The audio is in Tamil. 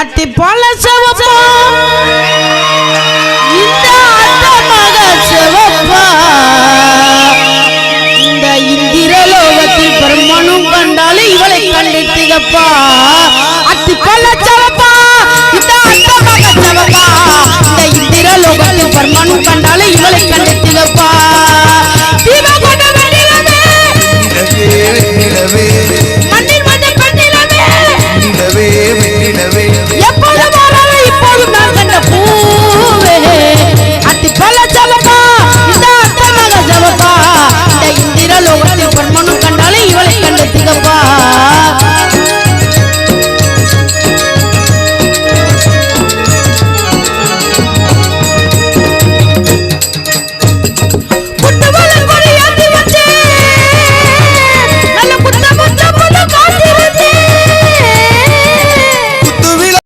அட்டி போல சிவப்போ. இந்த அட்டமாக சிவப்பா. இந்த இந்திரலோகத்தில் பிரம்மனும் கண்டாலே இவளை கண்டு திகப்பா. அட்டி போல சிவப்பா. இந்த அட்டமாக சிவப்பா. இந்த இந்திரலோகத்தில் பிரம்மனும் கண்டாலே இவளை கண்டு திகப்பா. சிவகுணம் நிலவே